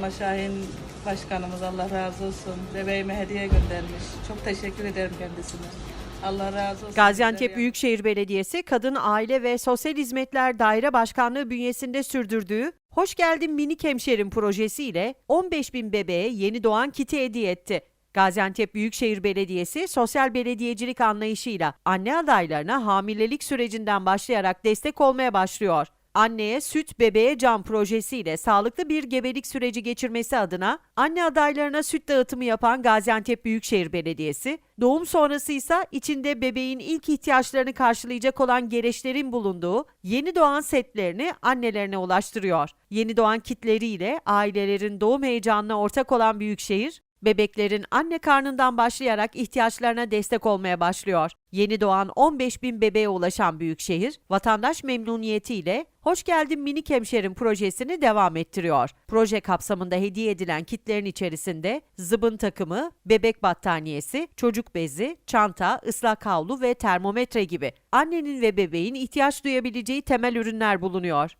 Fatma Şahin Başkanımız Allah razı olsun. Bebeğime hediye göndermiş. Çok teşekkür ederim kendisine. Allah razı olsun. Gaziantep Büyükşehir Belediyesi Kadın Aile ve Sosyal Hizmetler Daire Başkanlığı bünyesinde sürdürdüğü Hoş Geldin Minik Hemşerim projesiyle 15 bin bebeğe yeni doğan kiti hediye etti. Gaziantep Büyükşehir Belediyesi sosyal belediyecilik anlayışıyla anne adaylarına hamilelik sürecinden başlayarak destek olmaya başlıyor. Anneye süt bebeğe can projesiyle sağlıklı bir gebelik süreci geçirmesi adına anne adaylarına süt dağıtımı yapan Gaziantep Büyükşehir Belediyesi, doğum sonrası ise içinde bebeğin ilk ihtiyaçlarını karşılayacak olan gereçlerin bulunduğu yeni doğan setlerini annelerine ulaştırıyor. Yeni doğan kitleriyle ailelerin doğum heyecanına ortak olan Büyükşehir, Bebeklerin anne karnından başlayarak ihtiyaçlarına destek olmaya başlıyor. Yeni doğan 15 bin bebeğe ulaşan Büyükşehir, vatandaş memnuniyetiyle Hoş Geldin Minik Hemşerim projesini devam ettiriyor. Proje kapsamında hediye edilen kitlerin içerisinde zıbın takımı, bebek battaniyesi, çocuk bezi, çanta, ıslak havlu ve termometre gibi annenin ve bebeğin ihtiyaç duyabileceği temel ürünler bulunuyor.